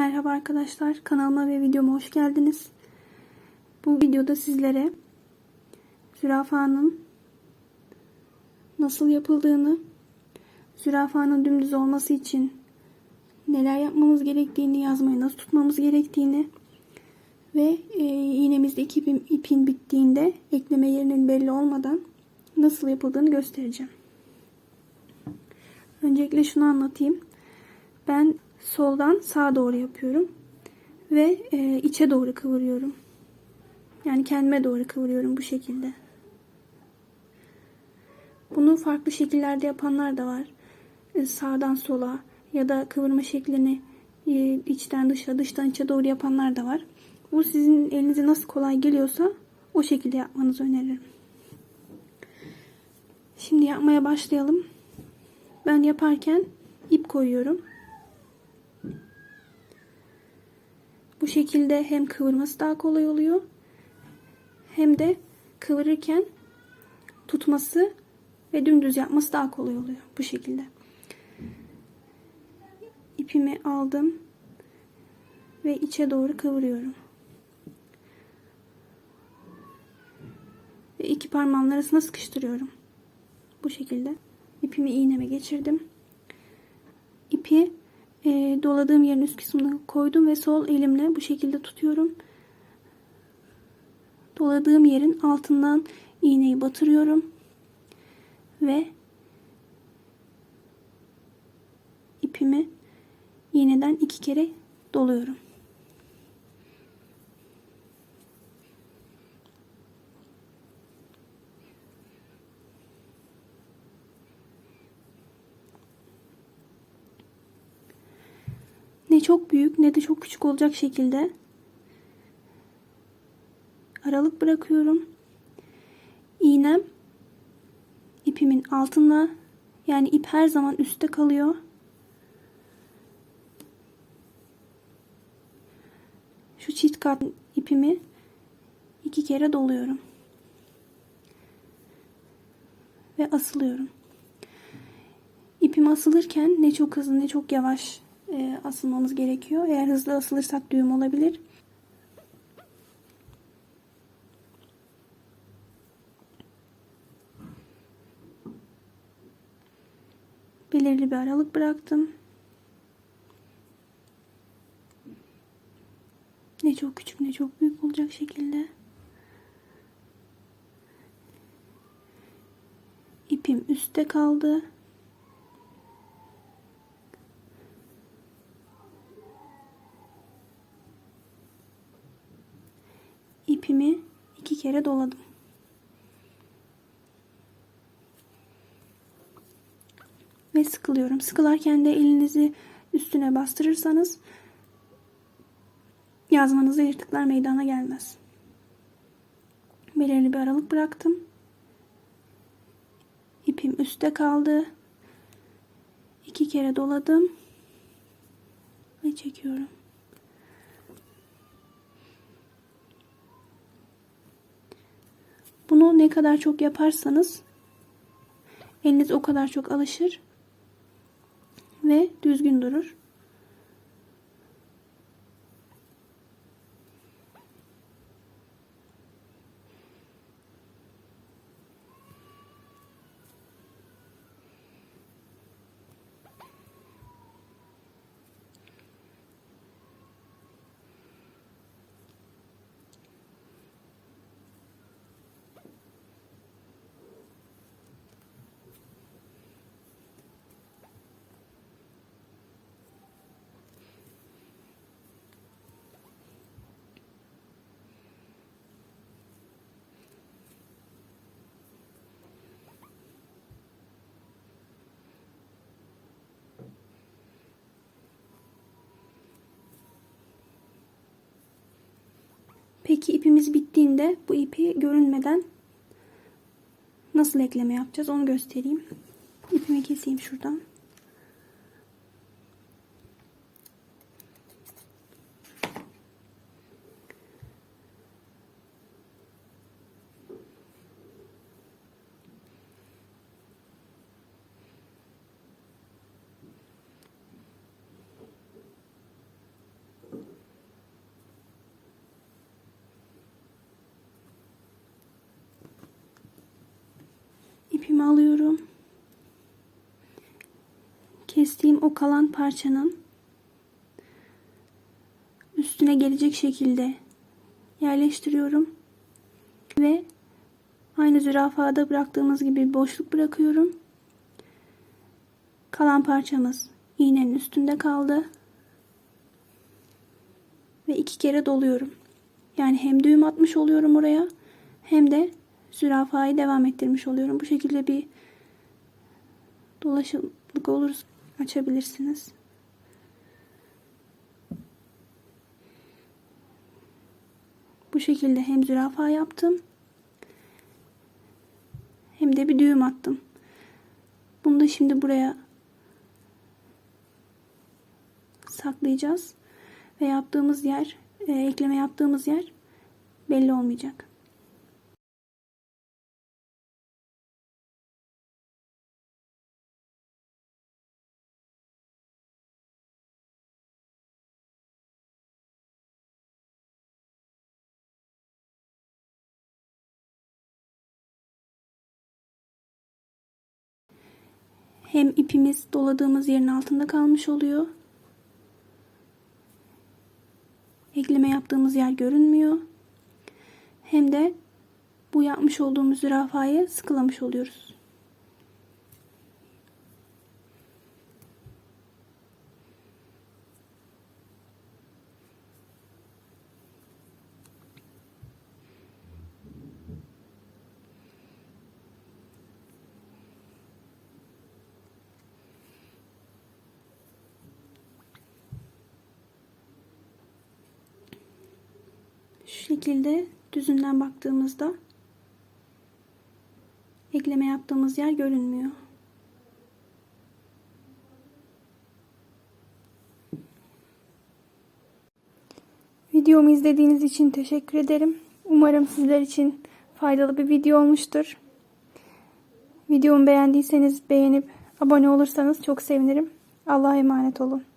Merhaba arkadaşlar, kanalıma ve videoma hoş geldiniz. Bu videoda sizlere zürafanın nasıl yapıldığını, zürafanın dümdüz olması için neler yapmamız gerektiğini, yazmayı nasıl tutmamız gerektiğini ve e, iğnemizdeki ipin, ipin bittiğinde ekleme yerinin belli olmadan nasıl yapıldığını göstereceğim. Öncelikle şunu anlatayım. Ben soldan sağa doğru yapıyorum. Ve e, içe doğru kıvırıyorum. Yani kendime doğru kıvırıyorum bu şekilde. Bunu farklı şekillerde yapanlar da var. E, sağdan sola ya da kıvırma şeklini e, içten dışa, dıştan içe doğru yapanlar da var. Bu sizin elinize nasıl kolay geliyorsa o şekilde yapmanızı öneririm. Şimdi yapmaya başlayalım. Ben yaparken ip koyuyorum. Bu şekilde hem kıvırması daha kolay oluyor hem de kıvırırken tutması ve dümdüz yapması daha kolay oluyor bu şekilde. İpimi aldım ve içe doğru kıvırıyorum. Ve iki parmağımın arasına sıkıştırıyorum. Bu şekilde. İpimi iğneme geçirdim. İpi e, doladığım yerin üst kısmına koydum ve sol elimle bu şekilde tutuyorum. Doladığım yerin altından iğneyi batırıyorum ve ipimi iğneden iki kere doluyorum. Çok büyük ne de çok küçük olacak şekilde aralık bırakıyorum. İğnem ipimin altında yani ip her zaman üstte kalıyor. Şu çift kat ipimi iki kere doluyorum. Ve asılıyorum. İpim asılırken ne çok hızlı ne çok yavaş e, asılmamız gerekiyor. Eğer hızlı asılırsak düğüm olabilir. Belirli bir aralık bıraktım. Ne çok küçük ne çok büyük olacak şekilde. İpim üstte kaldı. İpimi iki kere doladım. Ve sıkılıyorum. Sıkılarken de elinizi üstüne bastırırsanız yazmanızda yırtıklar meydana gelmez. Belirli bir aralık bıraktım. İpim üstte kaldı. İki kere doladım ve çekiyorum. Bunu ne kadar çok yaparsanız eliniz o kadar çok alışır ve düzgün durur. Peki ipimiz bittiğinde bu ipi görünmeden nasıl ekleme yapacağız onu göstereyim. İpimi keseyim şuradan. İpimi alıyorum. Kestiğim o kalan parçanın üstüne gelecek şekilde yerleştiriyorum. Ve aynı zürafada bıraktığımız gibi boşluk bırakıyorum. Kalan parçamız iğnenin üstünde kaldı. Ve iki kere doluyorum. Yani hem düğüm atmış oluyorum oraya hem de zürafayı devam ettirmiş oluyorum. Bu şekilde bir dolaşımlık olursa açabilirsiniz. Bu şekilde hem zürafa yaptım hem de bir düğüm attım. Bunu da şimdi buraya saklayacağız ve yaptığımız yer, e, ekleme yaptığımız yer belli olmayacak. Hem ipimiz doladığımız yerin altında kalmış oluyor. Ekleme yaptığımız yer görünmüyor. Hem de bu yapmış olduğumuz zürafayı sıkılamış oluyoruz. Şu şekilde düzünden baktığımızda ekleme yaptığımız yer görünmüyor. Videomu izlediğiniz için teşekkür ederim. Umarım sizler için faydalı bir video olmuştur. Videomu beğendiyseniz beğenip abone olursanız çok sevinirim. Allah'a emanet olun.